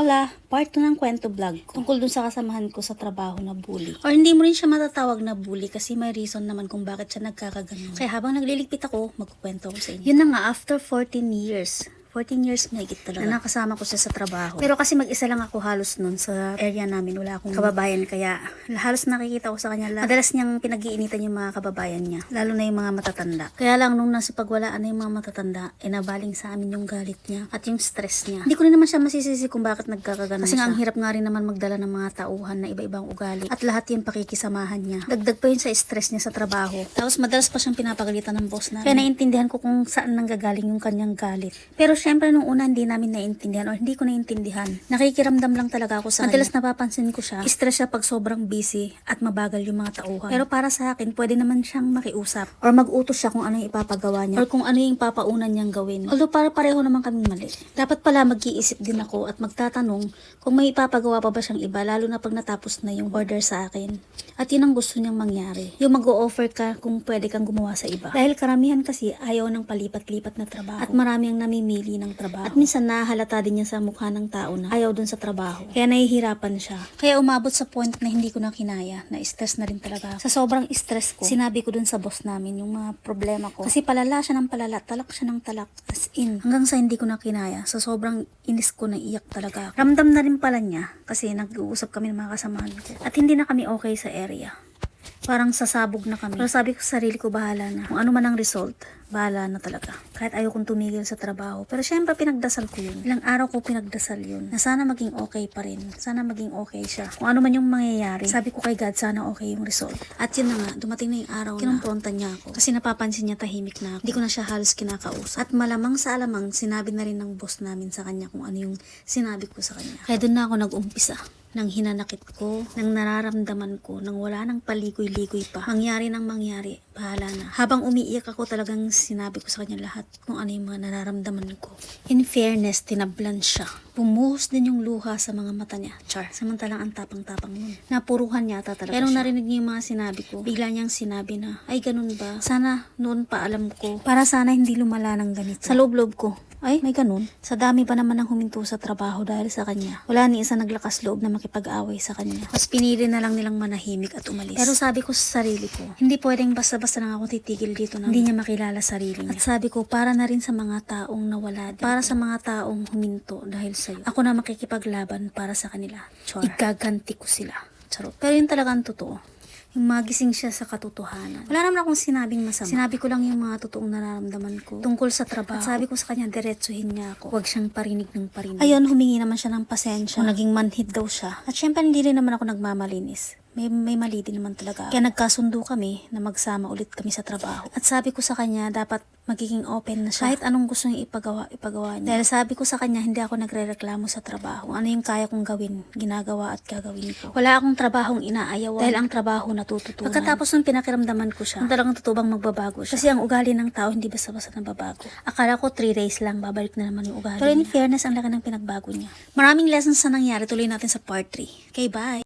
Hola, part 2 ng kwento vlog ko. Tungkol dun sa kasamahan ko sa trabaho na bully. Or hindi mo rin siya matatawag na bully kasi may reason naman kung bakit siya nagkakaganon. Kaya habang nagliligpit ako, magkukwento ko sa inyo. Yun na nga, after 14 years, 14 years na higit talaga. Na nakasama ko siya sa trabaho. Pero kasi mag-isa lang ako halos nun sa area namin. Wala akong kababayan. Kaya halos nakikita ko sa kanya. la- Madalas niyang pinag-iinitan yung mga kababayan niya. Lalo na yung mga matatanda. Kaya lang nung nasa pagwalaan na yung mga matatanda, inabaling sa amin yung galit niya at yung stress niya. Hindi ko rin naman siya masisisi kung bakit nagkakaganon Kasi nga ang hirap nga rin naman magdala ng mga tauhan na iba-ibang ugali. At lahat yung pakikisamahan niya. Dagdag pa yun sa stress niya sa trabaho. Tapos madalas pa siyang pinapagalitan ng boss namin. Kaya naiintindihan ko kung saan nanggagaling yung kanyang galit. Pero syempre nung una hindi namin naiintindihan o hindi ko naiintindihan. Nakikiramdam lang talaga ako sa kanya. Madalas napapansin ko siya, stress siya pag sobrang busy at mabagal yung mga tauhan. Pero para sa akin, pwede naman siyang makiusap or mag-utos siya kung ano yung ipapagawa niya or kung ano yung papaunan niyang gawin. Although para pareho naman kaming mali. Dapat pala mag-iisip din ako at magtatanong kung may ipapagawa pa ba siyang iba lalo na pag natapos na yung order sa akin. At yun ang gusto niyang mangyari. Yung mag-o-offer ka kung pwede kang gumawa sa iba. Dahil karamihan kasi ayaw ng palipat-lipat na trabaho. At marami ang namimili ng trabaho. At minsan nahalata din niya sa mukha ng tao na ayaw dun sa trabaho. Kaya nahihirapan siya. Kaya umabot sa point na hindi ko na kinaya. Na stress na rin talaga. Sa sobrang stress ko, sinabi ko dun sa boss namin yung mga problema ko. Kasi palala siya ng palala, talak siya ng talak. As in, hanggang sa hindi ko na kinaya. Sa sobrang inis ko na iyak talaga. Ramdam na rin pala niya kasi nag-uusap kami ng mga kasamahan ko. At hindi na kami okay sa area. Parang sasabog na kami. Pero sabi ko sa sarili ko, bahala na. Kung ano man ang result, bahala na talaga. Kahit ayaw kong tumigil sa trabaho. Pero syempre, pinagdasal ko yun. Ilang araw ko pinagdasal yun. Na sana maging okay pa rin. Sana maging okay siya. Kung ano man yung mangyayari, sabi ko kay God, sana okay yung result. At yun na nga, dumating na yung araw na kinumpronta niya ako. Kasi napapansin niya tahimik na ako. Hindi ko na siya halos kinakausap. At malamang sa alamang, sinabi na rin ng boss namin sa kanya kung ano yung sinabi ko sa kanya. Kaya doon na ako nag-umpisa nang hinanakit ko, nang nararamdaman ko, nang wala nang paligoy-ligoy pa. Mangyari nang mangyari, bahala na. Habang umiiyak ako talagang sinabi ko sa kanya lahat kung ano yung mga nararamdaman ko. In fairness, tinablan siya. Bumuhos din yung luha sa mga mata niya. Char. Samantalang ang tapang-tapang nun. Napuruhan niya ata talaga Pero siya. narinig niya yung mga sinabi ko. Bigla niyang sinabi na, ay ganun ba? Sana noon pa alam ko. Para sana hindi lumala ng ganito. Sa loob-loob ko, ay, may ganun. Sa dami pa naman ng huminto sa trabaho dahil sa kanya. Wala ni isa naglakas loob na makipag-away sa kanya. Mas pinili na lang nilang manahimik at umalis. Pero sabi ko sa sarili ko, hindi pwedeng basta-basta lang ako titigil dito na hindi niya makilala sarili niya. At sabi ko, para na rin sa mga taong nawala din. Para sa mga taong huminto dahil sa'yo. Ako na makikipaglaban para sa kanila. Chor. Igaganti ko sila. Charot. Pero yun talaga ang totoo yung magising siya sa katotohanan. Wala naman akong sinabing masama. Sinabi ko lang yung mga totoong nararamdaman ko tungkol sa trabaho. At sabi ko sa kanya, diretsuhin niya ako. Huwag siyang parinig ng parinig. Ayun, humingi naman siya ng pasensya. Kung naging manhid daw siya. At syempre, hindi rin naman ako nagmamalinis. May, may mali din naman talaga. Kaya nagkasundo kami na magsama ulit kami sa trabaho. At sabi ko sa kanya, dapat magiging open na siya. Kahit anong gusto niya ipagawa, ipagawa niya. Dahil sabi ko sa kanya, hindi ako nagre-reklamo sa trabaho. Ano yung kaya kong gawin, ginagawa at gagawin ko. Wala akong trabahong inaayawan. Dahil ang trabaho natututunan. Pagkatapos ng pinakiramdaman ko siya, talagang totoo bang magbabago siya. Kasi ang ugali ng tao hindi basta-basta nababago. Akala ko 3 days lang, babalik na naman yung ugali Pero in fairness, ang laki ng pinagbago niya. Maraming lessons na nangyari, tuloy natin sa part 3. Okay, bye!